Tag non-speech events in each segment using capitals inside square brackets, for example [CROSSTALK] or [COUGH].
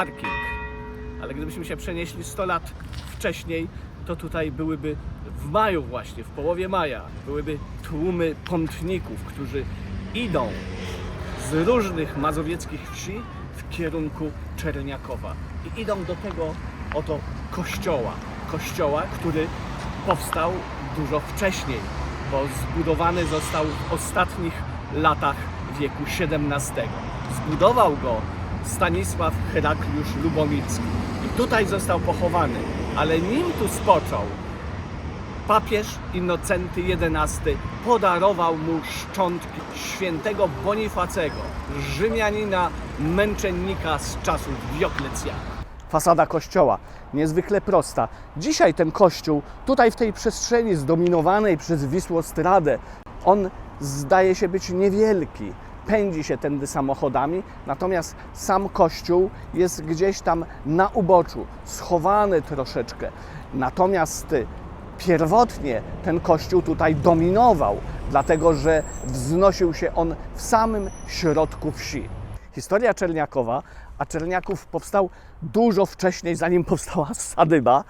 parking. Ale gdybyśmy się przenieśli 100 lat wcześniej, to tutaj byłyby w maju właśnie, w połowie maja, byłyby tłumy pątników, którzy idą z różnych mazowieckich wsi w kierunku Czerniakowa. I idą do tego oto kościoła. Kościoła, który powstał dużo wcześniej, bo zbudowany został w ostatnich latach wieku XVII. Zbudował go Stanisław Herakliusz Lubomirski. I tutaj został pochowany. Ale nim tu spoczął, papież Innocenty XI podarował mu szczątki świętego Bonifacego, Rzymianina, męczennika z czasów Dioklecjana. Fasada kościoła, niezwykle prosta. Dzisiaj ten kościół, tutaj w tej przestrzeni zdominowanej przez Wisłostradę, on zdaje się być niewielki. Pędzi się tędy samochodami, natomiast sam kościół jest gdzieś tam na uboczu, schowany troszeczkę. Natomiast y, Pierwotnie ten kościół tutaj dominował, dlatego że wznosił się on w samym środku wsi. Historia Czerniakowa, a Czerniaków powstał dużo wcześniej, zanim powstała [LAUGHS] Sadyba,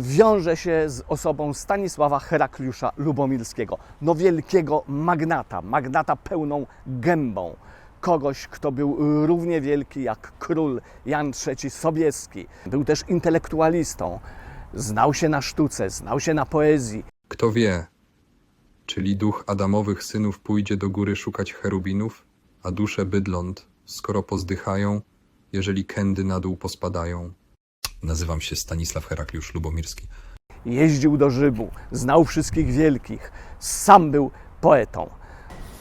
wiąże się z osobą Stanisława Herakliusza Lubomirskiego, no wielkiego magnata, magnata pełną gębą. Kogoś, kto był równie wielki jak król Jan III Sobieski. Był też intelektualistą, znał się na sztuce, znał się na poezji. Kto wie, czyli duch Adamowych synów pójdzie do góry szukać cherubinów, a dusze bydląt, skoro pozdychają, jeżeli kędy na dół pospadają. Nazywam się Stanisław Herakliusz Lubomirski. jeździł do Rzymu, znał wszystkich wielkich, sam był poetą.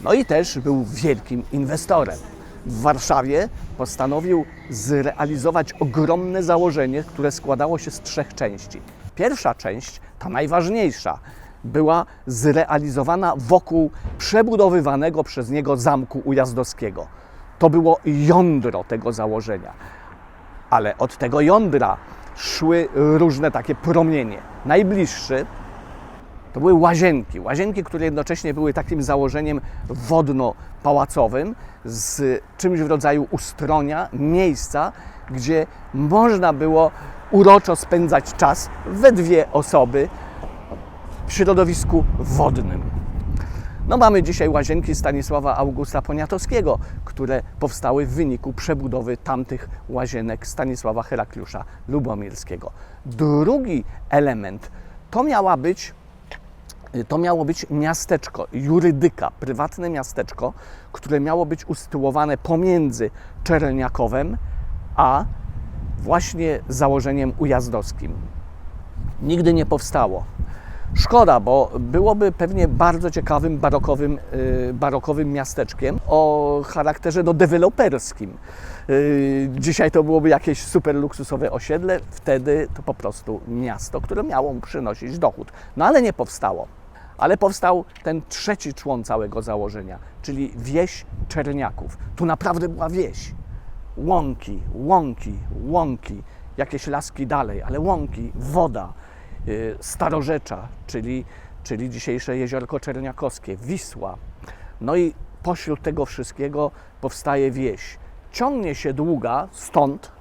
No i też był wielkim inwestorem. W Warszawie postanowił zrealizować ogromne założenie, które składało się z trzech części. Pierwsza część, ta najważniejsza, była zrealizowana wokół przebudowywanego przez niego zamku ujazdowskiego. To było jądro tego założenia ale od tego jądra szły różne takie promienie. Najbliższy to były łazienki. Łazienki, które jednocześnie były takim założeniem wodno-pałacowym z czymś w rodzaju ustronia, miejsca, gdzie można było uroczo spędzać czas we dwie osoby w środowisku wodnym. No mamy dzisiaj łazienki Stanisława Augusta Poniatowskiego, które powstały w wyniku przebudowy tamtych łazienek Stanisława Herakliusza Lubomirskiego. Drugi element to miała być to miało być miasteczko, jurydyka, prywatne miasteczko, które miało być usytuowane pomiędzy Czerniakowem a właśnie założeniem ujazdowskim. Nigdy nie powstało. Szkoda, bo byłoby pewnie bardzo ciekawym barokowym, yy, barokowym miasteczkiem o charakterze no, deweloperskim. Yy, dzisiaj to byłoby jakieś super luksusowe osiedle, wtedy to po prostu miasto, które miało przynosić dochód. No ale nie powstało. Ale powstał ten trzeci człon całego założenia, czyli wieś Czerniaków. Tu naprawdę była wieś. Łąki, łąki, łąki, jakieś laski dalej, ale łąki, woda, y, Starorzecza, czyli, czyli dzisiejsze jeziorko Czerniakowskie, Wisła. No i pośród tego wszystkiego powstaje wieś. Ciągnie się długa stąd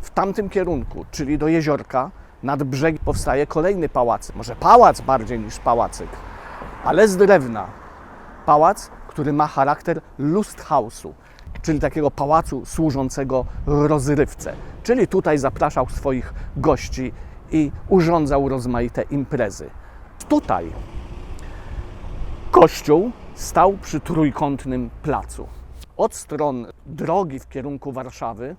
w tamtym kierunku, czyli do jeziorka, nad brzeg powstaje kolejny pałac. Może pałac bardziej niż pałacyk, ale z drewna. Pałac, który ma charakter lusthouse'u, czyli takiego pałacu służącego rozrywce. Czyli tutaj zapraszał swoich gości i urządzał rozmaite imprezy. Tutaj kościół stał przy trójkątnym placu. Od stron drogi w kierunku Warszawy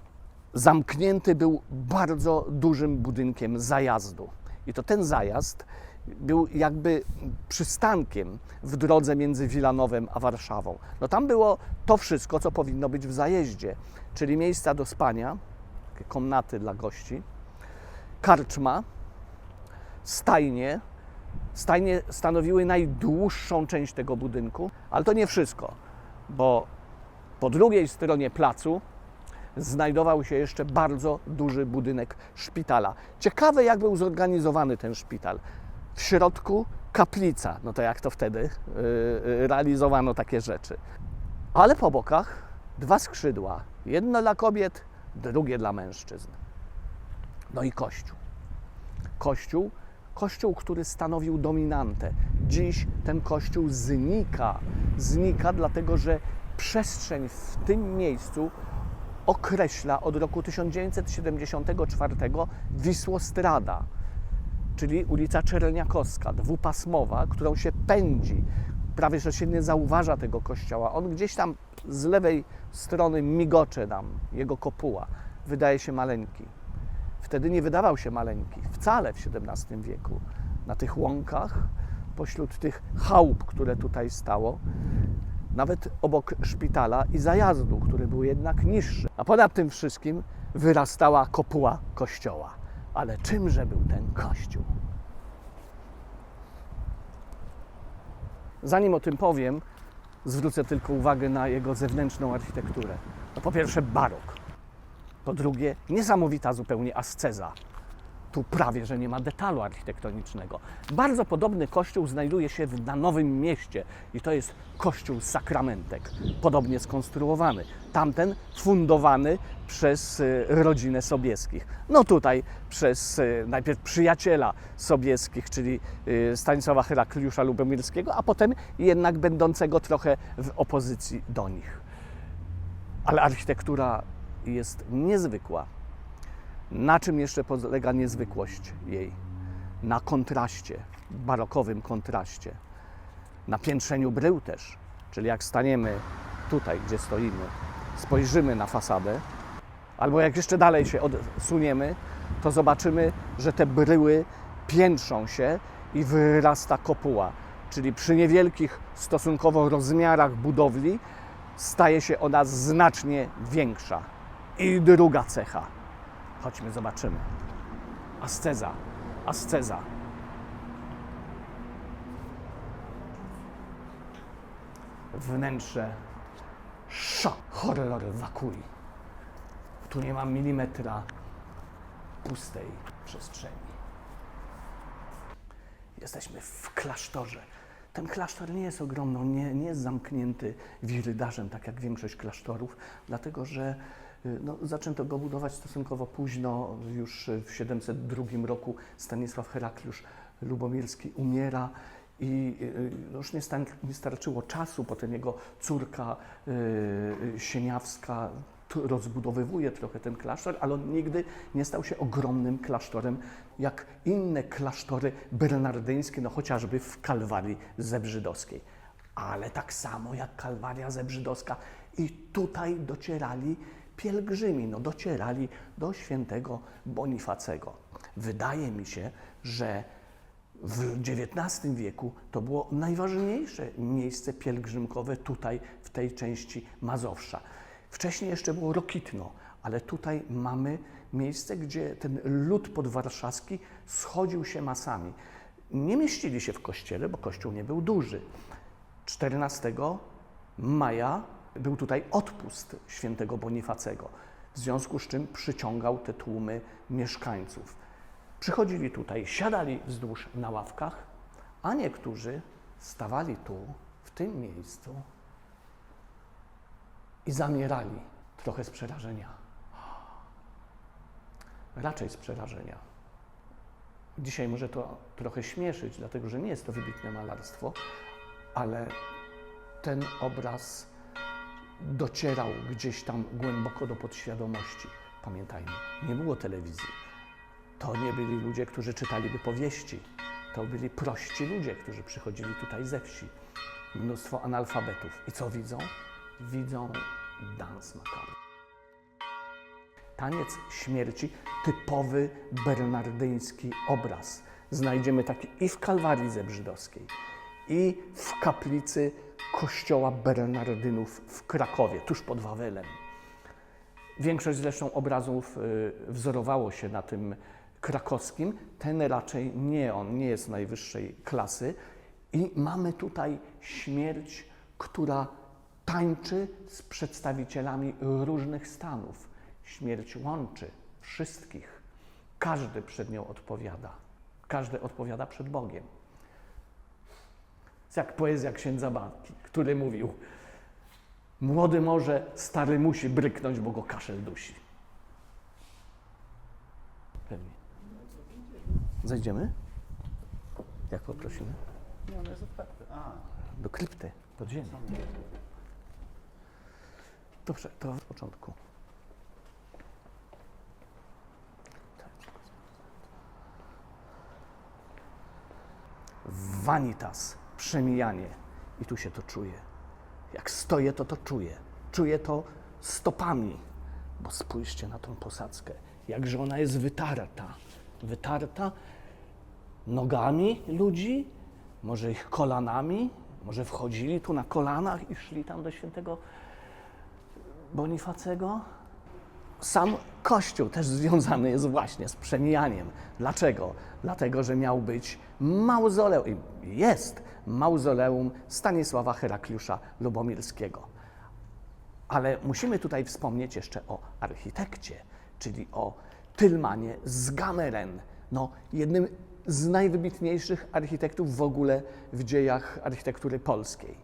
zamknięty był bardzo dużym budynkiem zajazdu. I to ten zajazd był jakby przystankiem w drodze między Wilanowem a Warszawą. No tam było to wszystko, co powinno być w zajeździe, czyli miejsca do spania, komnaty dla gości, karczma, stajnie. Stajnie stanowiły najdłuższą część tego budynku, ale to nie wszystko, bo po drugiej stronie placu znajdował się jeszcze bardzo duży budynek szpitala. Ciekawe, jak był zorganizowany ten szpital. W środku kaplica, no to jak to wtedy yy, realizowano takie rzeczy. Ale po bokach dwa skrzydła. Jedno dla kobiet, drugie dla mężczyzn. No i Kościół. Kościół, Kościół, który stanowił dominantę. Dziś ten Kościół znika. Znika, dlatego że przestrzeń w tym miejscu określa od roku 1974 Wisłostrada, czyli ulica Czerniakowska, dwupasmowa, którą się pędzi. Prawie że się nie zauważa tego kościoła. On gdzieś tam z lewej strony migocze nam, jego kopuła. Wydaje się maleńki. Wtedy nie wydawał się maleńki, wcale w XVII wieku. Na tych łąkach, pośród tych chałup, które tutaj stało, nawet obok szpitala i zajazdu, który był jednak niższy. A ponad tym wszystkim wyrastała kopuła kościoła. Ale czymże był ten kościół? Zanim o tym powiem, zwrócę tylko uwagę na jego zewnętrzną architekturę. No po pierwsze barok. Po drugie, niesamowita zupełnie asceza. Tu prawie, że nie ma detalu architektonicznego. Bardzo podobny kościół znajduje się na Nowym Mieście i to jest kościół Sakramentek, podobnie skonstruowany. Tamten fundowany przez y, rodzinę Sobieskich. No tutaj przez y, najpierw przyjaciela Sobieskich, czyli y, Stanisława Herakliusza Lubomirskiego, a potem jednak będącego trochę w opozycji do nich. Ale architektura jest niezwykła. Na czym jeszcze polega niezwykłość jej? Na kontraście, barokowym kontraście. Na piętrzeniu brył też. Czyli jak staniemy tutaj, gdzie stoimy, spojrzymy na fasadę, albo jak jeszcze dalej się odsuniemy, to zobaczymy, że te bryły piętrzą się i wyrasta kopuła. Czyli przy niewielkich stosunkowo rozmiarach budowli staje się ona znacznie większa. I druga cecha. Chodźmy, zobaczymy. Asceza. Asceza. Wnętrze. Szok. Horror wakui. Tu nie ma milimetra pustej przestrzeni. Jesteśmy w klasztorze. Ten klasztor nie jest ogromny, nie, nie jest zamknięty wirydarzem, tak jak większość klasztorów, dlatego że no, zaczęto go budować stosunkowo późno, już w 702 roku Stanisław Herakliusz Lubomirski umiera i y, już nie, stan, nie starczyło czasu, potem jego córka y, y, Sieniawska rozbudowywuje trochę ten klasztor, ale on nigdy nie stał się ogromnym klasztorem, jak inne klasztory bernardyńskie, no chociażby w Kalwarii Zebrzydowskiej. Ale tak samo jak Kalwaria Zebrzydowska i tutaj docierali pielgrzymi, no docierali do świętego Bonifacego. Wydaje mi się, że w XIX wieku to było najważniejsze miejsce pielgrzymkowe tutaj, w tej części Mazowsza. Wcześniej jeszcze było Rokitno, ale tutaj mamy miejsce, gdzie ten lud podwarszawski schodził się masami. Nie mieścili się w kościele, bo kościół nie był duży. 14 maja był tutaj odpust świętego Bonifacego, w związku z czym przyciągał te tłumy mieszkańców. Przychodzili tutaj, siadali wzdłuż na ławkach, a niektórzy stawali tu, w tym miejscu i zamierali trochę z przerażenia. Raczej z przerażenia. Dzisiaj może to trochę śmieszyć, dlatego że nie jest to wybitne malarstwo, ale ten obraz docierał gdzieś tam głęboko do podświadomości. Pamiętajmy, nie było telewizji. To nie byli ludzie, którzy czytaliby powieści. To byli prości ludzie, którzy przychodzili tutaj ze wsi. Mnóstwo analfabetów. I co widzą? Widzą dans macabre. Taniec śmierci, typowy bernardyński obraz. Znajdziemy taki i w Kalwarii Zebrzydowskiej, i w kaplicy kościoła Bernardynów w Krakowie, tuż pod Wawelem. Większość zresztą obrazów y, wzorowało się na tym krakowskim. Ten raczej nie, on nie jest najwyższej klasy. I mamy tutaj śmierć, która tańczy z przedstawicielami różnych stanów. Śmierć łączy wszystkich. Każdy przed nią odpowiada. Każdy odpowiada przed Bogiem jak poezja księdza Bartki, który mówił Młody może, stary musi bryknąć, bo go kaszel dusi. Pewnie. Zajdziemy? Jak poprosimy? Nie, on jest otwarty. Do krypty, pod. Dobrze, to od początku. Vanitas przemijanie. I tu się to czuje. Jak stoję, to to czuję. Czuję to stopami, bo spójrzcie na tą posadzkę. Jakże ona jest wytarta. Wytarta nogami ludzi, może ich kolanami, może wchodzili tu na kolanach i szli tam do świętego Bonifacego. Sam Kościół też związany jest właśnie z przemijaniem. Dlaczego? Dlatego, że miał być mauzoleum, i jest mauzoleum Stanisława Herakliusza Lubomirskiego. Ale musimy tutaj wspomnieć jeszcze o architekcie, czyli o Tylmanie z Gameren, no, jednym z najwybitniejszych architektów w ogóle w dziejach architektury polskiej.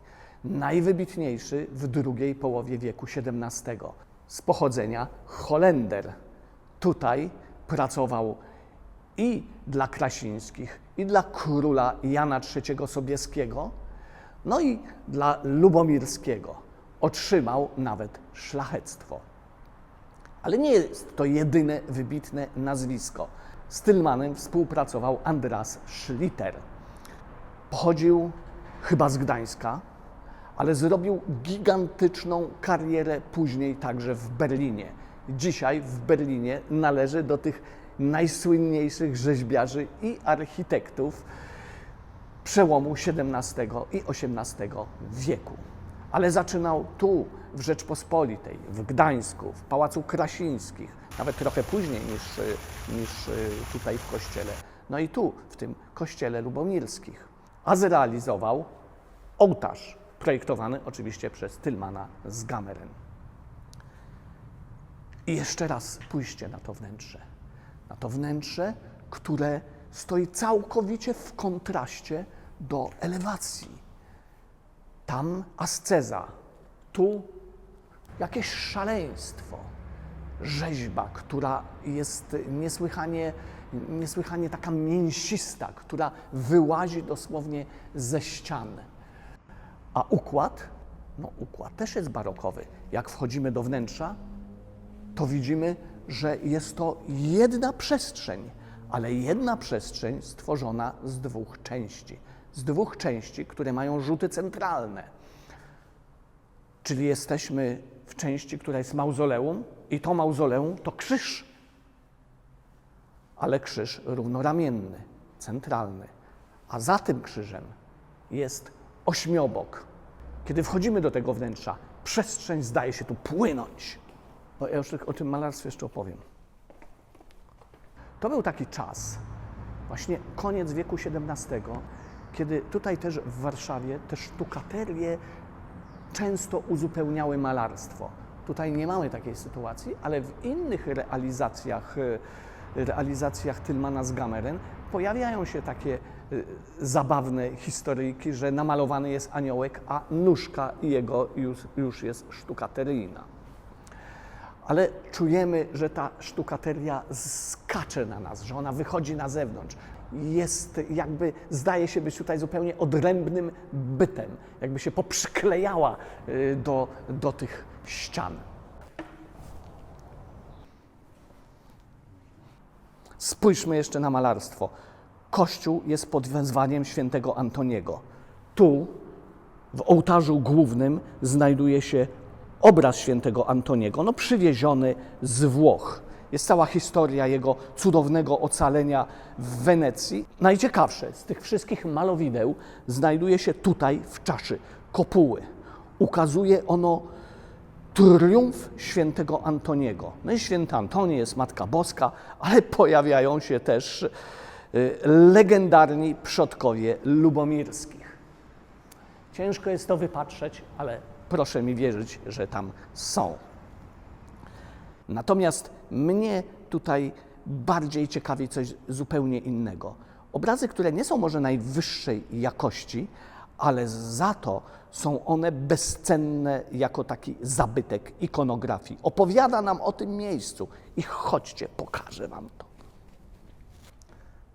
Najwybitniejszy w drugiej połowie wieku XVII. Z pochodzenia Holender. Tutaj pracował i dla Krasińskich, i dla króla Jana III Sobieskiego, no i dla Lubomirskiego. Otrzymał nawet szlachectwo. Ale nie jest to jedyne wybitne nazwisko. Z Tylmanem współpracował Andras Schlitter. Pochodził chyba z Gdańska, ale zrobił gigantyczną karierę później także w Berlinie. Dzisiaj w Berlinie należy do tych najsłynniejszych rzeźbiarzy i architektów przełomu XVII i XVIII wieku. Ale zaczynał tu, w Rzeczpospolitej, w Gdańsku, w Pałacu Krasińskich, nawet trochę później niż, niż y, tutaj w kościele. No i tu, w tym kościele lubomirskich. A zrealizował ołtarz, projektowany oczywiście przez Tylmana z Gameren. I jeszcze raz spójrzcie na to wnętrze. Na to wnętrze, które stoi całkowicie w kontraście do elewacji. Tam asceza, tu jakieś szaleństwo. Rzeźba, która jest niesłychanie, niesłychanie taka mięsista, która wyłazi dosłownie ze ścian. A układ? No, układ też jest barokowy. Jak wchodzimy do wnętrza, to widzimy, że jest to jedna przestrzeń, ale jedna przestrzeń stworzona z dwóch części. Z dwóch części, które mają rzuty centralne. Czyli jesteśmy w części, która jest mauzoleum, i to mauzoleum to krzyż, ale krzyż równoramienny, centralny. A za tym krzyżem jest ośmiobok. Kiedy wchodzimy do tego wnętrza, przestrzeń zdaje się tu płynąć. No, ja już o tym malarstwie jeszcze opowiem. To był taki czas, właśnie koniec wieku XVII, kiedy tutaj też w Warszawie te sztukaterie często uzupełniały malarstwo. Tutaj nie mamy takiej sytuacji, ale w innych realizacjach, e, realizacjach Tylmana z Gameren pojawiają się takie zabawne historyjki, że namalowany jest aniołek, a nóżka jego już, już jest sztukateryjna. Ale czujemy, że ta sztukateria skacze na nas, że ona wychodzi na zewnątrz. Jest jakby, zdaje się być tutaj zupełnie odrębnym bytem, jakby się poprzyklejała y, do, do tych ścian. Spójrzmy jeszcze na malarstwo. Kościół jest pod wezwaniem świętego Antoniego. Tu, w ołtarzu głównym, znajduje się obraz świętego Antoniego, no przywieziony z Włoch. Jest cała historia jego cudownego ocalenia w Wenecji. Najciekawsze z tych wszystkich malowideł znajduje się tutaj w czaszy kopuły. Ukazuje ono triumf świętego Antoniego. No i święty Antoni jest Matka Boska, ale pojawiają się też legendarni przodkowie lubomirskich. Ciężko jest to wypatrzeć, ale proszę mi wierzyć, że tam są. Natomiast mnie tutaj bardziej ciekawi coś zupełnie innego. Obrazy, które nie są może najwyższej jakości, ale za to są one bezcenne jako taki zabytek ikonografii. Opowiada nam o tym miejscu i chodźcie, pokażę Wam to.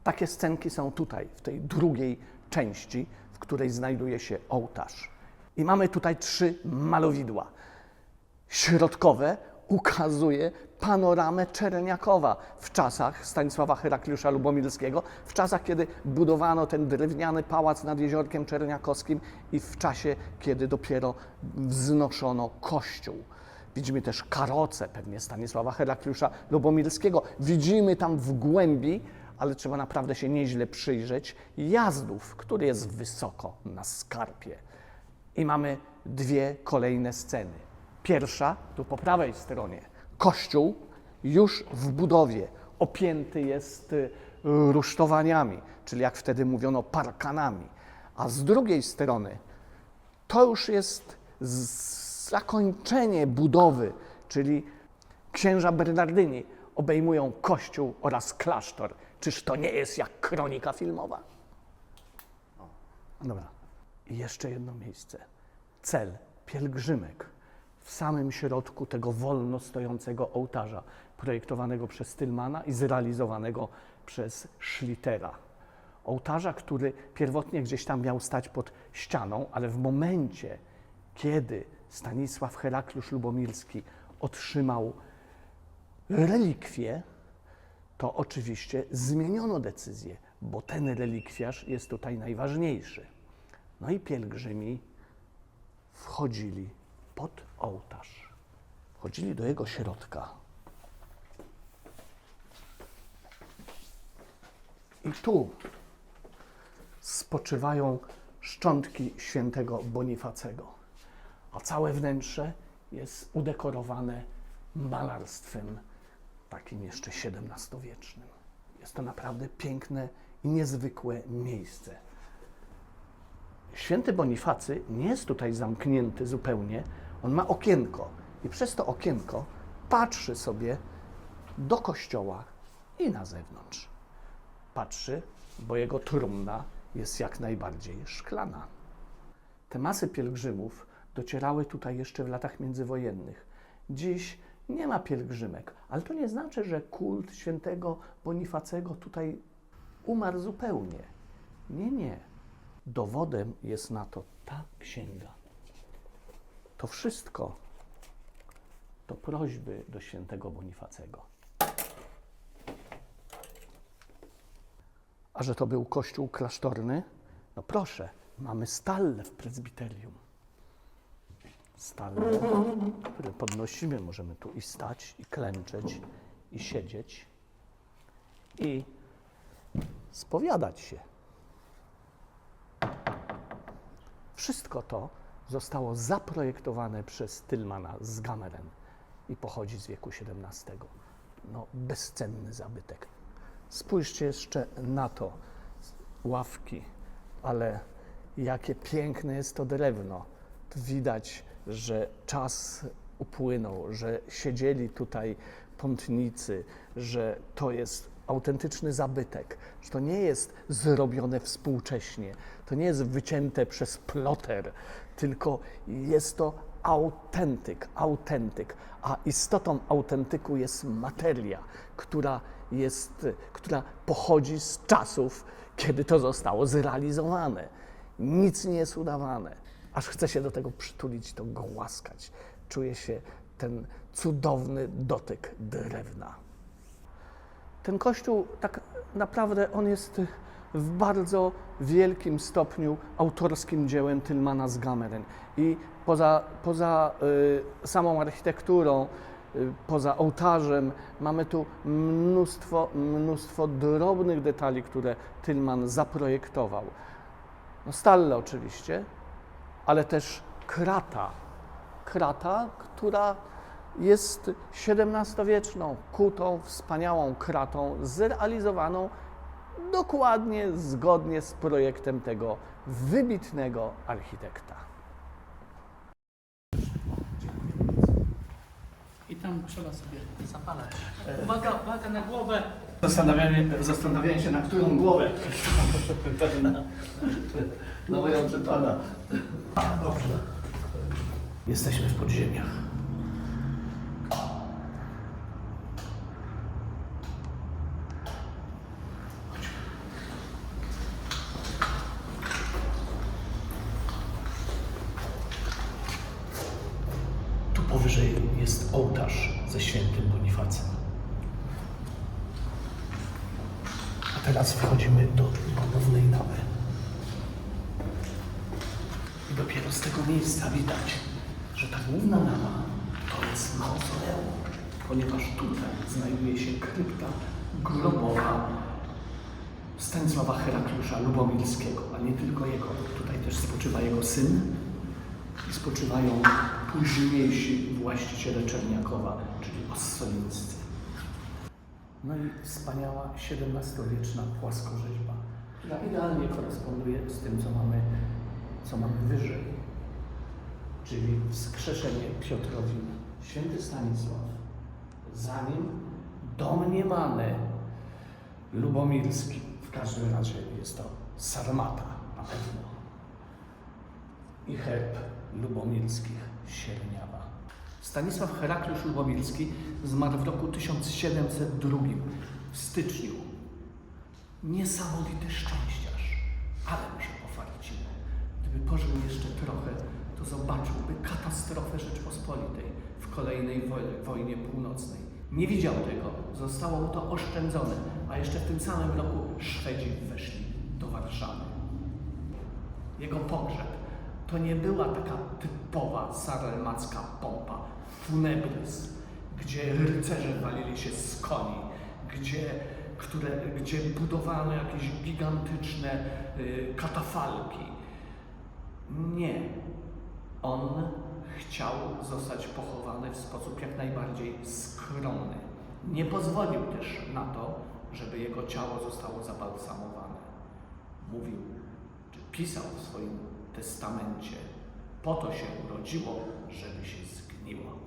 Takie scenki są tutaj, w tej drugiej części, w której znajduje się ołtarz. I mamy tutaj trzy malowidła. Środkowe ukazuje panoramę Czerniakowa w czasach Stanisława Herakliusza Lubomirskiego, w czasach, kiedy budowano ten drewniany pałac nad jeziorkiem Czerniakowskim i w czasie, kiedy dopiero wznoszono kościół. Widzimy też karoce, pewnie Stanisława Herakliusza Lubomirskiego. Widzimy tam w głębi, ale trzeba naprawdę się nieźle przyjrzeć, jazdów, który jest wysoko na skarpie. I mamy dwie kolejne sceny. Pierwsza, tu po prawej stronie, kościół już w budowie, opięty jest y, rusztowaniami, czyli jak wtedy mówiono parkanami. A z drugiej strony to już jest zakończenie budowy, czyli księża Bernardyni obejmują kościół oraz klasztor. Czyż to nie jest jak kronika filmowa? Dobra. I jeszcze jedno miejsce. Cel, pielgrzymek w samym środku tego wolno stojącego ołtarza, projektowanego przez Tylmana i zrealizowanego przez Schlittera. Ołtarza, który pierwotnie gdzieś tam miał stać pod ścianą, ale w momencie, kiedy Stanisław Herakliusz Lubomirski otrzymał relikwie, to oczywiście zmieniono decyzję, bo ten relikwiarz jest tutaj najważniejszy. No i pielgrzymi wchodzili pod ołtarz. Wchodzili do jego środka. I tu spoczywają szczątki świętego Bonifacego, a całe wnętrze jest udekorowane malarstwem takim jeszcze XVII-wiecznym. Jest to naprawdę piękne i niezwykłe miejsce. Święty Bonifacy nie jest tutaj zamknięty zupełnie. On ma okienko i przez to okienko patrzy sobie do kościoła i na zewnątrz. Patrzy, bo jego trumna jest jak najbardziej szklana. Te masy pielgrzymów docierały tutaj jeszcze w latach międzywojennych. Dziś nie ma pielgrzymek, ale to nie znaczy, że kult świętego Bonifacego tutaj umarł zupełnie. Nie, nie. Dowodem jest na to ta księga. To wszystko to prośby do świętego Bonifacego. A że to był kościół klasztorny? No proszę, mamy stallę w prezbiterium. Stallę, które podnosimy, możemy tu i stać, i klęczeć, i siedzieć, i spowiadać się. Wszystko to zostało zaprojektowane przez Tylmana z Gameren i pochodzi z wieku XVII. No, bezcenny zabytek. Spójrzcie jeszcze na to. Ławki, ale jakie piękne jest to drewno. Widać, że czas upłynął, że siedzieli tutaj pątnicy, że to jest autentyczny zabytek, że to nie jest zrobione współcześnie, to nie jest wycięte przez ploter, tylko jest to autentyk, autentyk, a istotą autentyku jest materia, która jest, która pochodzi z czasów, kiedy to zostało zrealizowane. Nic nie jest udawane. Aż chce się do tego przytulić, to głaskać. Czuje się ten cudowny dotyk drewna. Ten kościół tak naprawdę on jest w bardzo wielkim stopniu autorskim dziełem Tylmana z Gameren. I poza, poza y, samą architekturą, y, poza ołtarzem mamy tu mnóstwo, mnóstwo drobnych detali, które Tylman zaprojektował. No stalle oczywiście, ale też krata. Krata, która jest XVII-wieczną, kutą, wspaniałą kratą, zrealizowaną dokładnie zgodnie z projektem tego wybitnego architekta. I tam trzeba sobie zapalać. Uwaga, uwaga na głowę. Zastanawianie, zastanawianie się, na którą głowę. na, moją czy pana. Dobrze. Jesteśmy w podziemiach. Wyżej jest ołtarz ze świętym Bonifacem. A teraz wchodzimy do ponownej nawy. I dopiero z tego miejsca widać, że ta główna nawa to jest mauzoleum, ponieważ tutaj znajduje się krypta grobowa Stanisława Herakliusza Lubomirskiego, a nie tylko jego. Tutaj też spoczywa jego syn i spoczywają późniejsi właściciele Czerniakowa, czyli Ossolińscy. No i wspaniała XVII-wieczna płaskorzeźba, która idealnie koresponduje z tym, co mamy, co mamy wyżej, czyli wskrzeszenie Piotrowin. Święty Stanisław, zanim domniemany Lubomirski, w każdym razie jest to Sarmata na pewno, i herb lubomirskich Sierniawa. Stanisław Herakliusz Lubomirski zmarł w roku 1702 w styczniu. Niesamowity szczęściarz, ale mu się pofarciło. Gdyby pożył jeszcze trochę, to zobaczyłby katastrofę Rzeczpospolitej w kolejnej woj- wojnie północnej. Nie widział tego, zostało mu to oszczędzone, a jeszcze w tym samym roku Szwedzi weszli do Warszawy. Jego pogrzeb to nie była taka typowa sarelmacka pompa, funebris, gdzie rycerze walili się z koni, gdzie, które, gdzie budowano jakieś gigantyczne y, katafalki. Nie. On chciał zostać pochowany w sposób jak najbardziej skromny. Nie pozwolił też na to, żeby jego ciało zostało zabalsamowane. Mówił, czy pisał w swoim testamencie, po to się urodziło, żeby się zgniło.